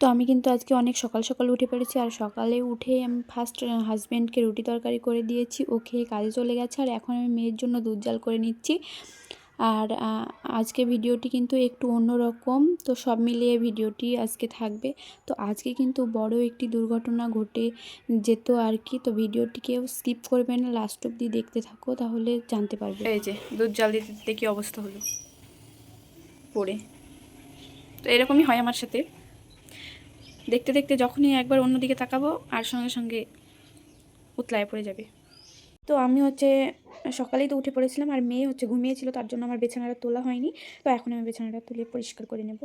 তো আমি কিন্তু আজকে অনেক সকাল সকাল উঠে পড়েছি আর সকালে উঠে আমি ফার্স্ট হাজব্যান্ডকে রুটি তরকারি করে দিয়েছি। ও খেয়ে কাজে চলে গেছে আর এখন আমি মেয়ের জন্য দুধ জাল করে নিচ্ছি। আর আজকে ভিডিওটি কিন্তু একটু অন্যরকম, তো সব মিলিয়ে ভিডিওটি আজকে থাকবে। তো আজকে কিন্তু বড় একটি দুর্ঘটনা ঘটে যেত আর কি, তো ভিডিওটিকেও স্কিপ করবে না লাস্ট অব্দি দেখতে থাকো, তাহলে জানতে পারবে। এই যে, দুধ জাল দিতে কী অবস্থা হলো? পড়ে। তো এরকমই হয় আমার সাথে। দেখতে দেখতে যখনই একবার অন্যদিকে তাকাবো, আর সঙ্গে সঙ্গে উতলায় পড়ে যাবে। তো আমি হচ্ছে, সকালেই তো উঠে পড়েছিলাম, আর মেয়ে হচ্ছে ঘুমিয়েছিল, তার জন্য আমার বেছানাটা তোলা হয়নি। তো এখন আমি বিছানাটা তুলে পরিষ্কার করে নেব।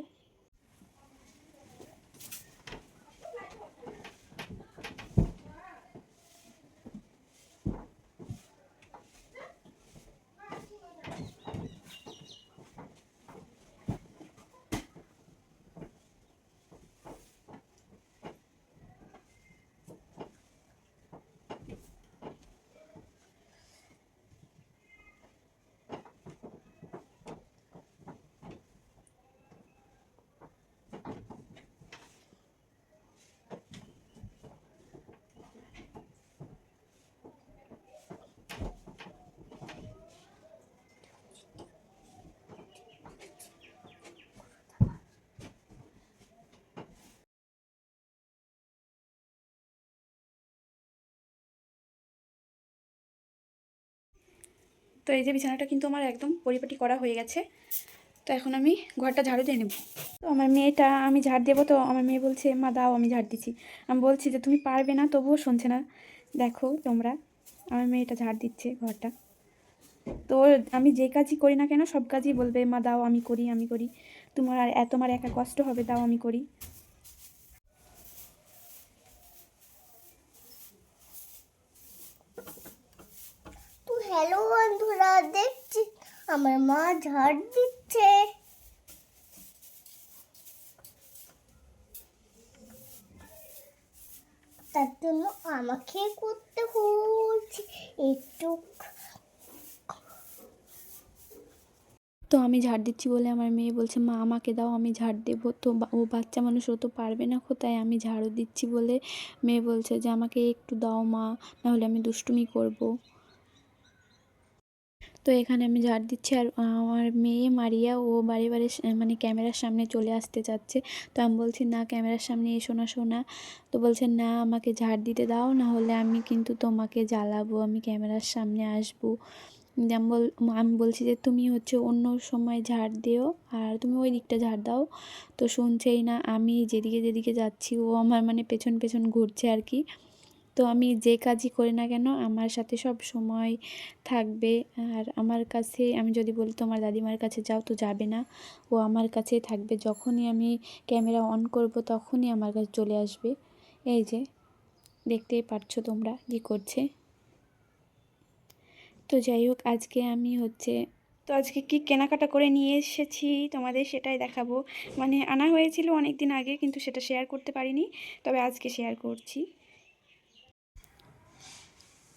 এই যে বিছানাটা কিন্তু আমার একদম পরিপাটি করা হয়ে গেছে। তো এখন আমি ঘরটা ঝাড়ু দিয়ে নেব। তো আমার মেয়েটা, আমি ঝাড় দেবো তো আমার মেয়ে বলছে, মা, দাও, আমি ঝাড় দিচ্ছি। আমি বলছি যে, তুমি পারবে না, তবুও শুনছে না। দেখো তোমরা। আমার মেয়েটা ঝাড় দিচ্ছে ঘরটা। তো আমি যে কাজই করি না কেন, সব কাজই বলবে, মা, দাও, আমি করি আমি করি। তোমার আর এত আমার একা কষ্ট হবে, দাও, আমি করি তো হ্যালো বন্ধুরা দেখছি আমার মা ঝাড় দিচ্ছে। তার জন্য আমাকে করতে হচ্ছে। একটু তো আমি ঝাড় দিচ্ছি বলে আমার মেয়ে বলছে, মা, আমাকে দাও, আমি ঝাড় দেবো। তো ও বাচ্চা মানুষ, ও তো পারবে না তাই আমি ঝাড়ু দিচ্ছি বলে মেয়ে বলছে যে, আমাকে একটু দাও মা, নাহলে আমি দুষ্টুমি করব। তো এখানে আমি ঝাড় দিচ্ছি আর আমার মেয়ে মারিয়া ও বারে বারে মানে ক্যামেরার সামনে চলে আসতে যাচ্ছে। তো আমি বলছি, না, ক্যামেরার সামনে এসো না, শোনা। তো বলছে, না, আমাকে ঝাড় দিতে দাও, না হলে আমি কিন্তু তোমাকে জ্বালাবো, আমি ক্যামেরার সামনে আসব। বল, আমি বলছি যে, তুমি হচ্ছে অন্য সময় ঝাড় দিও, আর তুমি ওই দিকটা ঝাড় দাও। তো শুনছেই না, আমি যেদিকে যেদিকে যাচ্ছি, ও আমার মানে পেছন পেছন ঘুরছে আর কি। তো আমি যে কাজই করি না কেন, আমার সাথে সব সময় থাকবে। আর আমার কাছে, আমি যদি বলি তোমার দাদিমার কাছে, যাও তো যাবে না। ও আমার কাছেই থাকবে। যখনই আমি ক্যামেরা অন করব, তখনই আমার কাছে চলে আসবে। এই যে, দেখতেই পারছ তোমরা কী করছে। তো যাই হোক, আজকে আমি হচ্ছে, তো আজকে কি কেনাকাটা করে নিয়ে এসেছি তোমাদের সেটাই দেখাবো। মানে আনা হয়েছিল অনেক দিন আগে, কিন্তু সেটা শেয়ার করতে পারিনি। তবে আজকে শেয়ার করছি।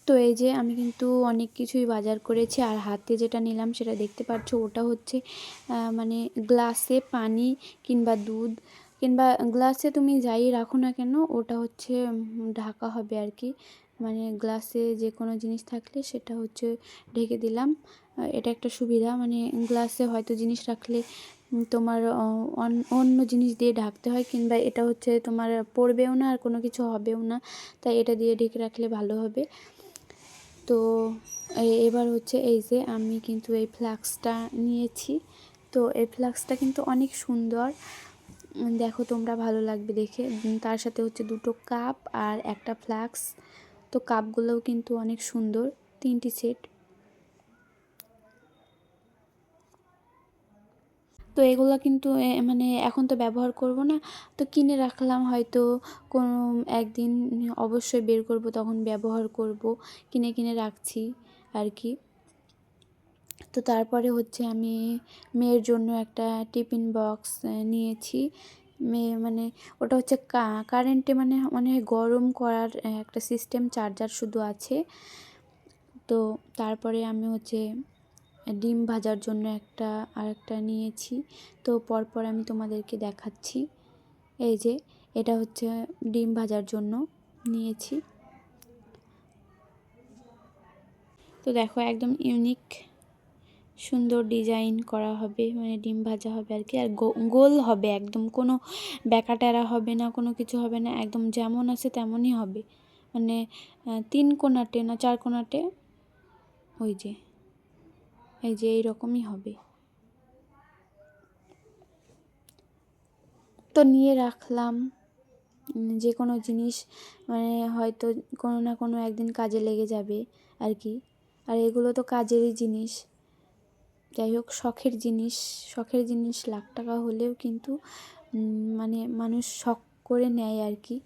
তো এই যে আমি কিন্তু অনেক কিছুই বাজার করেছি আর হাতে যেটা নিলাম সেটা দেখতে পাচ্ছ ওটা হচ্ছে মানে গ্লাসে পানি কিংবা দুধ কিংবা গ্লাসে তুমি যাই রাখো না কেন, ওটা হচ্ছে ঢাকা হবে আর কি। মানে গ্লাসে যে কোনো জিনিস থাকলে সেটা হচ্ছে ঢেকে দিলাম। এটা একটা সুবিধা মানে গ্লাসে হয়তো জিনিস রাখলে তোমার অন- অন্য জিনিস দিয়ে ঢাকতে হয় কিংবা এটা হচ্ছে তোমার পড়বেও না আর কোনো কিছু হবেও না, তাই এটা দিয়ে ঢেকে রাখলে ভালো হবে। তো এবার হচ্ছে এই যে আমি কিন্তু এই ফ্লাক্সটা নিয়েছি। তো এই ফ্লাক্সটা কিন্তু অনেক সুন্দর। দেখো তোমরা ভালো লাগবে দেখে। তার সাথে হচ্ছে দুটো কাপ আর একটা ফ্লাক্স। তো কাপগুলোও কিন্তু অনেক সুন্দর। তিনটি সেট। তো এগুলো কিন্তু মানে এখন তো ব্যবহার করব না। তো কিনে রাখলাম হয়তো, কোনো একদিন অবশ্যই বের করব, তখন ব্যবহার করব, কিনে কিনে রাখছি আর কি। তো তারপরে হচ্ছে আমি মেয়ের জন্য একটা টিফিন বক্স নিয়েছি। মেয়ে মানে ওটা হচ্ছে কারেন্টে মানে মানে গরম করার একটা সিস্টেম, চার্জার শুধু আছে। তো তারপরে আমি হচ্ছে ডিম ভাজার জন্য একটা আর একটা নিয়েছি। তো পরপর আমি তোমাদেরকে দেখাচ্ছি। এই যে, এটা হচ্ছে ডিম ভাজার জন্য নিয়েছি। তো দেখো, একদম ইউনিক, সুন্দর ডিজাইন করা হবে মানে ডিম ভাজা হবে আর কি। আর গোল হবে একদম, কোনো ব্যাকা টেরা হবে না, কোনো কিছু হবে না, একদম যেমন আছে তেমনই হবে। মানে তিন কোনাটে না, চার কোনাটে ওই যে। এই যে এইরকমই হবে। তো নিয়ে রাখলাম। যে কোনো জিনিস মানে হয়তো কোনো না কোনো একদিন কাজে লেগে যাবে আর কি। আর এগুলো তো কাজেরই জিনিস। যাই হোক, শখের জিনিস শখের জিনিস লাখ টাকা হলেও কিন্তু মানে মানুষ শখ করে নেয় আর কি।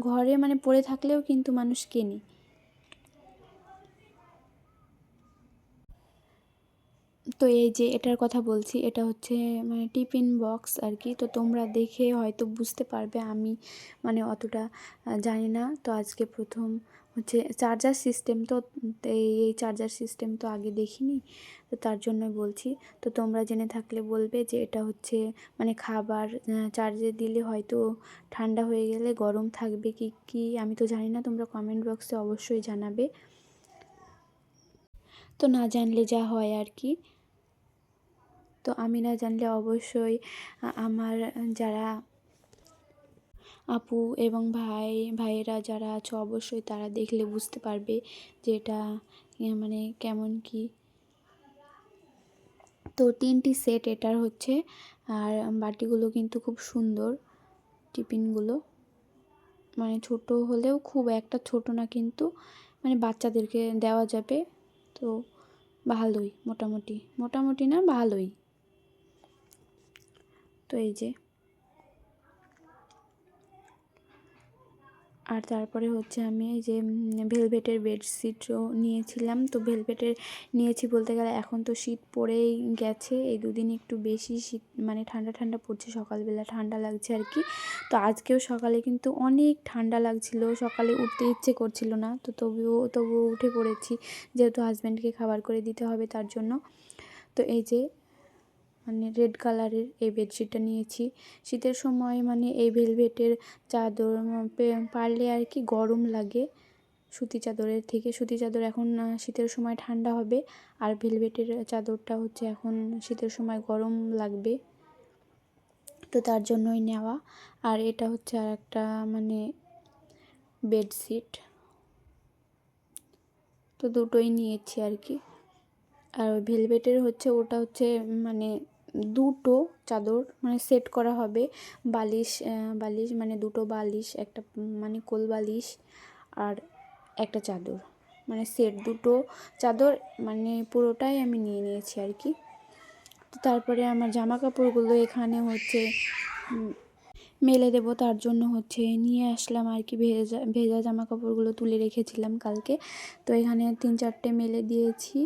ঘরে মানে পড়ে থাকলেও কিন্তু মানুষ কেনে। তো এই যে এটার কথা বলছি, এটা হচ্ছে মানে টিফিন বক্স আর কি তো তোমরা দেখে হয়তো বুঝতে পারবে, আমি মানে অতটা জানি না। তো আজকে প্রথম হচ্ছে চার্জার সিস্টেম তো, এই চার্জার সিস্টেম তো আগে দেখিনি, তো তার জন্য বলছি। তো তোমরা জেনে থাকলে বলবে যে এটা হচ্ছে মানে খাবার চার্জে দিলে হয়তো ঠান্ডা হয়ে গেলে গরম থাকবে কি কি, আমি তো জানি না, তোমরা কমেন্ট বক্সে অবশ্যই জানাবে। তো না জানলে যা হয় আর কি তো আমি না জানলে অবশ্যই আমার যারা আপু এবং ভাই, ভাইয়েরা যারা আছে অবশ্যই তারা দেখলে বুঝতে পারবে যে এটা মানে কেমন কি। তো তিনটি সেট এটার হচ্ছে, আর বাটিগুলো কিন্তু খুব সুন্দর, টিফিনগুলো। মানে ছোট হলেও খুব, একটা ছোট না কিন্তু মানে বাচ্চাদেরকে দেওয়া যাবে। তো ভালোই, মোটামুটি। মোটামুটি না, ভালোই। তো এই যে। আর তারপরে হচ্ছে আমি এই যে ভেলভেটের বেডশিটও নিয়েছিলাম। তো ভেলভেটের নিয়েছি বলতে গেলে এখন তো শীত পড়েই গেছে। এই দুদিন একটু বেশি শীত মানে ঠান্ডা ঠান্ডা পড়ছে, সকালবেলা ঠান্ডা লাগছে আর কি। তো আজকেও সকালে কিন্তু অনেক ঠান্ডা লাগছিল, সকালে উঠতে ইচ্ছে করছিল না। তো তবুও তবুও উঠে পড়েছি, যেহেতু হাজব্যান্ডকে খাবার করে দিতে হবে তার জন্য। তো এই যে মানে রেড কালারের এই বেডশিটটা নিয়েছি। শীতের সময় মানে এই ভেলভেটের চাদর পারলে আর কি গরম লাগে সুতি চাদরের থেকে। সুতি চাদর এখন শীতের সময় ঠান্ডা হবে, আর ভেলভেটের চাদরটা হচ্ছে এখন শীতের সময় গরম লাগবে। তো তার জন্যই নেওয়া। আর এটা হচ্ছে আর একটা মানে বেডশিট তো দুটোই নিয়েছি আর কি। আর ভেলভেটের হচ্ছে, ওটা হচ্ছে মানে দুটো চাদর মানে সেট করা হবে। বালিশ বালিশ মানে দুটো বালিশ, একটা মানে কোল বালিশ আর একটা চাদর। মানে সেট দুটো চাদর মানে পুরোটাই আমি নিয়ে নিয়েছি আর কি। তো তারপরে আমার জামা কাপড়গুলো এখানে হচ্ছে মেলে দেবো, তার জন্য হচ্ছে নিয়ে আসলাম আর কি, ভেজা ভেজা জামা কাপড়গুলো তুলে রেখেছিলাম কালকে। তো এখানে তিন চারটে মেলে দিয়েছি।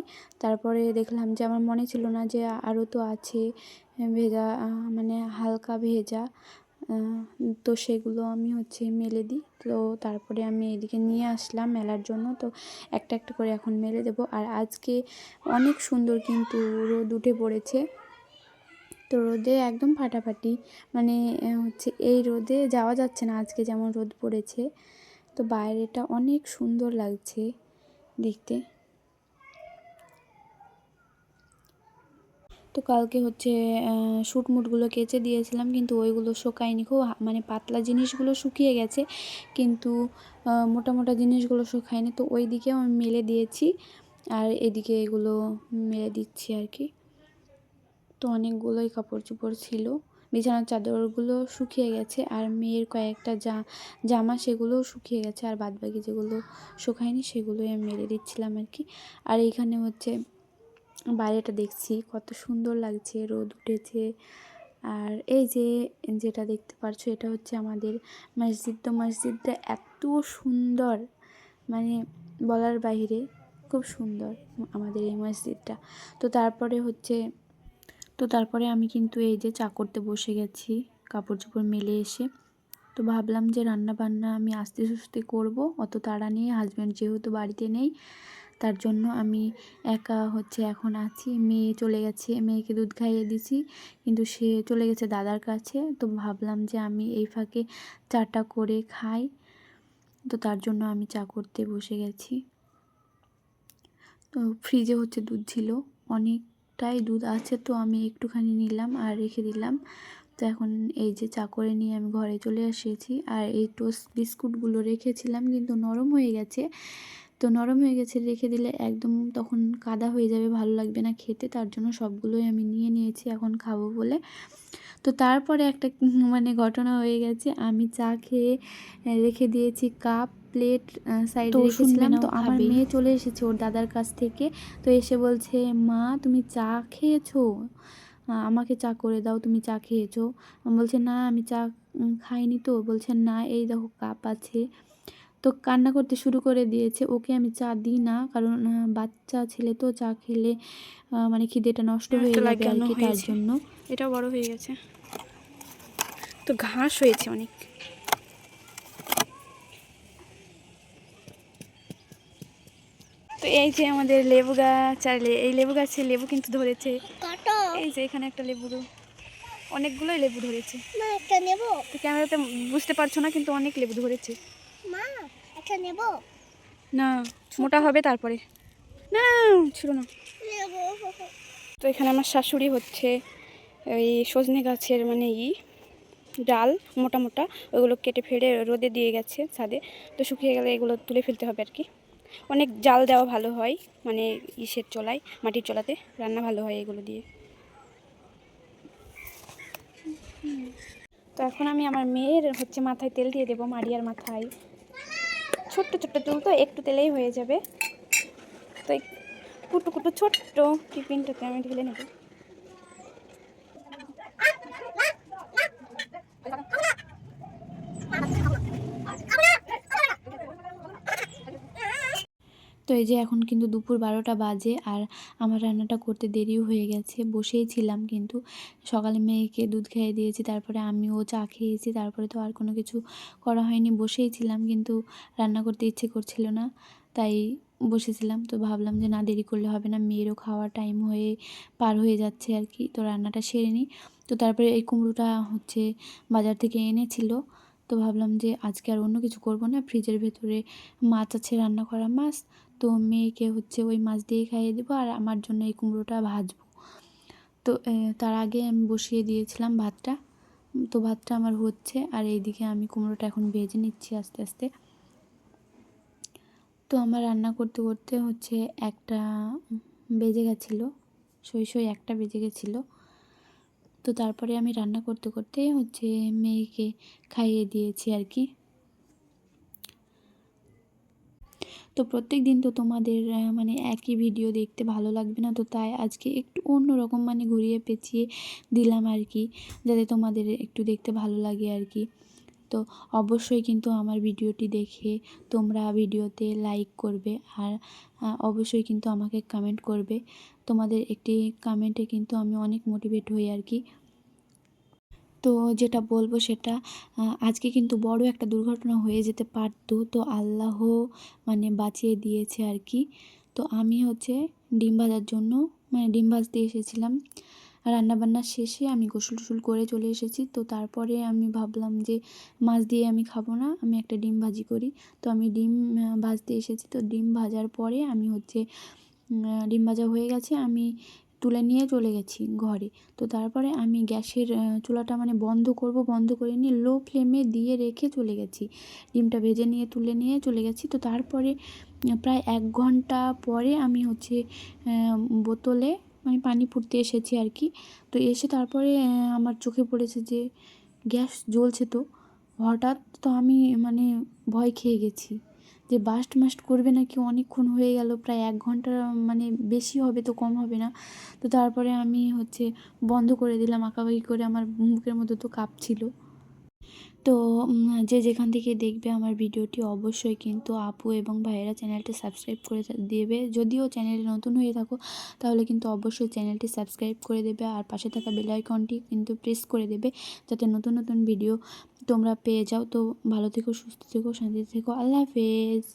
তারপরে দেখলাম যে আমার মনে ছিল না যে আরও তো আছে ভেজা মানে হালকা ভেজা। তো সেগুলো আমি হচ্ছে মেলে দিই। তো তারপরে আমি এদিকে নিয়ে আসলাম মেলার জন্য। তো একটা একটা করে এখন মেলে দেবো। আর আজকে অনেক সুন্দর কিন্তু রোদ উঠে পড়েছে। তো রোদে একদম ফাটাফাটি। মানে হচ্ছে এই রোদে যাওয়া যাচ্ছে না আজকে যেমন রোদ পড়েছে। তো বাইরেটা অনেক সুন্দর লাগছে দেখতে। তো কালকে হচ্ছে শুটমুটগুলো কেচে দিয়েছিলাম কিন্তু ওইগুলো শুকায়নি। খুব মানে পাতলা জিনিসগুলো শুকিয়ে গেছে কিন্তু মোটা মোটা জিনিসগুলো শুকায়নি। তো ওই দিকেও আমি মেলে দিয়েছি আর এদিকে এগুলো মেলে দিচ্ছি আর কি। তো অনেকগুলোই কাপড় চোপড় ছিল। বিছানার চাদরগুলো শুকিয়ে গেছে আর মেয়ের কয়েকটা জা, জামা সেগুলোও শুকিয়ে গেছে আর বাদবাকি যেগুলো শুকায়নি সেগুলোই আমি মেরে দিচ্ছিলাম আর কি। আর এইখানে হচ্ছে বাইরেটা দেখছি, কত সুন্দর লাগছে, রোদ উঠেছে। আর এই যে যেটা দেখতে পারছ এটা হচ্ছে আমাদের মসজিদ। তো মসজিদটা এত সুন্দর মানে বলার বাইরে খুব সুন্দর আমাদের এই মসজিদটা। তো তারপরে হচ্ছে তো তারপরে আমি কিন্তু এই যে চা করতে বসে গেছি কাপড় চোপড় মেলে এসে। তো ভাবলাম যে রান্না বান্না আমি আস্তে সুস্তে করব, অত তাড়া নিয়ে হাজব্যান্ড যেহেতু বাড়িতে নেই, তার জন্য আমি একা হচ্ছে এখন আছি। মেয়ে চলে গেছে, মেয়েকে দুধ খাইয়ে দিছি, কিন্তু সে চলে গেছে দাদার কাছে। তো ভাবলাম যে আমি এই ফাঁকে চাটা করে খাই, তো তার জন্য আমি চা করতে বসে গেছি। তো ফ্রিজে হচ্ছে দুধ ছিল অনেকটাই দুধ আছে তো আমি একটুখানি নিলাম আর রেখে দিলাম। তো এখন এই যে চা করে নিয়ে আমি ঘরে চলে এসেছি আর এই টোস্ট বিস্কুটগুলো রেখেছিলাম কিন্তু নরম হয়ে গেছে। তো নরম হয়ে গেছে রেখে দিলে একদম তখন কাদা হয়ে যাবে, ভালো লাগবে না খেতে, তার জন্য সবগুলোই আমি নিয়ে নিয়েছি, এখন খাব বলে। তো তারপরে একটা মানে ঘটনা হয়ে গেছে। আমি চা খেয়ে রেখে দিয়েছি কাপ প্লেট সাইডে রেখেছিলাম। তো আমার মেয়ে চলে এসেছে ওর দাদার কাছ থেকে। তো এসে বলছে মা তুমি চা খেয়েছো? আমাকে চা করে দাও তুমি চা খেয়েছো? বলছে না আমি চা খাইনি তো। বলছে না এই দেখো কাপ আছে। তো কান্না করতে শুরু করে দিয়েছে। ওকে আমি চা দিই না কারণ বাচ্চা ছেলে তো চা খেলে মানে খিদেটা নষ্ট হ্যাঁ, যাবে আর কি তার জন্য। এটাও বড় হয়ে গেছে। তো ঘাস হয়েছে অনেক। তো এই যে আমাদের লেবু গাছ আর এই লেবু গাছে লেবু কিন্তু ধরেছে। এই যে এখানে একটা লেবু অনেকগুলোই লেবু ধরেছে। তো ক্যামেরাতে বুঝতে পারছ না কিন্তু অনেক লেবু ধরেছে। না মোটা হবে তারপরে। না ছিল না। তো এখানে আমার শাশুড়ি হচ্ছে। ওই সজনে গাছের মানে ই, ডাল মোটা মোটা ওইগুলো কেটে ফেড়ে রোদে দিয়ে গেছে ছাদে। তো শুকিয়ে গেলে এগুলো তুলে ফেলতে হবে আর কি। অনেক জাল দেওয়া ভালো হয় মানে ইসের চলায়, মাটির চলাতে রান্না ভালো হয় এগুলো দিয়ে। তো এখন আমি আমার মেয়ের হচ্ছে মাথায় তেল দিয়ে দেবো, মারিয়ার মাথায়। ছোট্ট ছোট্ট চুল তো, একটু তেলেই হয়ে যাবে। তো কুটু কুটু ছোট্ট টিফিনটাতে আমি ঢেলে নেব। তো এই যে এখন কিন্তু দুপুর বারোটা বাজে আর আমার রান্নাটা করতে দেরিও হয়ে গেছে, বসেই ছিলাম কিন্তু। সকালে মেয়েকে দুধ খেয়ে দিয়েছি, তারপরে আমিও চা খেয়েছি, তারপরে তো আর কোনো কিছু করা হয়নি, বসেই ছিলাম কিন্তু রান্না করতে ইচ্ছে করছিল না, তাই বসেছিলাম। তো ভাবলাম যে না, দেরি করলে হবে না, মেয়েরও খাওয়ার টাইম হয়ে, পার হয়ে যাচ্ছে আর কি, তো রান্নাটা সেরে নিই। তো তারপরে এই কুমড়োটা হচ্ছে বাজার থেকে এনেছিল। তো ভাবলাম যে আজকে আর অন্য কিছু করব না। ফ্রিজের ভেতরে মাছ আছে, রান্না করা মাছ। তো মেয়েকে হচ্ছে ওই মাছ দিয়ে খাইয়ে দেবো আর আমার জন্য এই কুমড়োটা ভাজবো। তো তার আগে আমি বসিয়ে দিয়েছিলাম ভাতটা। তো ভাতটা আমার হচ্ছে আর এইদিকে আমি কুমড়োটা এখন ভেজে নিচ্ছি আস্তে আস্তে। তো আমার রান্না করতে করতে হচ্ছে একটা বেজে গেছিল, সই সই একটা বেজে গেছিল। তো তারপরে আমি রান্না করতে করতে হচ্ছে মেয়েকে খাইয়ে দিয়েছি আর কি। তো প্রত্যেক দিন তো তোমাদের মানে একই ভিডিও দেখতে ভালো লাগবে না, তো তাই আজকে একটু অন্য রকম মানে ঘুরিয়ে পেঁচিয়ে দিলাম আর কি, যাতে তোমাদের একটু দেখতে ভালো লাগে আর কি। তো অবশ্যই কিন্তু আমার ভিডিওটি দেখে তোমরা ভিডিওতে লাইক করবে আর অবশ্যই কিন্তু আমাকে কমেন্ট করবে। তোমাদের একটি কমেন্টে কিন্তু আমি অনেক মোটিভেট হই আর কি। তো যেটা বলব সেটা আজকে কিন্তু বড় একটা দুর্ঘটনা হয়ে যেতে পারতো। তো আল্লাহ মানে বাঁচিয়ে দিয়েছে আর কি। তো আমি হচ্ছে ডিম ভাজার জন্য মানে ডিম ভাজতে এসেছিলাম। রান্নাবান্না শেষে আমি গোসল টোসল করে চলে এসেছি। তো তারপরে আমি ভাবলাম যে মাছ দিয়ে আমি খাব না, আমি একটা ডিম ভাজি করি। তো আমি ডিম ভাজতে এসেছি। তো ডিম ভাজার পরে আমি হচ্ছে ডিম ভাজা হয়ে গেছে, আমি তুলে নিয়ে চলে গেছি ঘরে। তো তারপরে আমি গ্যাসের চুলাটা মানে বন্ধ করব, বন্ধ করে নিয়ে লো ফ্লেমে দিয়ে রেখে চলে গেছি। ডিমটা ভেজে নিয়ে, তুলে নিয়ে চলে গেছি। তো তারপরে প্রায় এক ঘণ্টা পরে আমি হচ্ছে বোতলে মানে পানি ফুটতে এসেছি আর কি। তো এসে তারপরে আমার চোখে পড়েছে যে, গ্যাস জ্বলছে তো। হঠাৎ তো আমি মানে ভয় খেয়ে গেছি। যে বাস্ট মাস্ট করবে নাকি অনেকক্ষণ হয়ে গেল, প্রায় এক ঘণ্টা মানে বেশি হবে তো কম হবে না। তো তারপরে আমি হচ্ছে বন্ধ করে দিলাম, আঁকাবাঁকি করে আমার মুখের মধ্যে তো কাঁপছিল। তো যে যেখান থেকে দেখবে আমার ভিডিওটি অবশ্যই কিন্তু আপু এবং ভাইয়েরা চ্যানেলটি সাবস্ক্রাইব করে দেবে। যদিও চ্যানেলে নতুন হয়ে থাকো, তাহলে কিন্তু অবশ্যই চ্যানেলটি সাবস্ক্রাইব করে দেবে আর পাশে থাকা বেল আইকনটি কিন্তু প্রেস করে দেবে যাতে নতুন নতুন ভিডিও তোমরা পেয়ে যাও। তো ভালো থেকো, সুস্থ থেকো, শান্তিতে থেকো। আল্লাহ হাফেজ।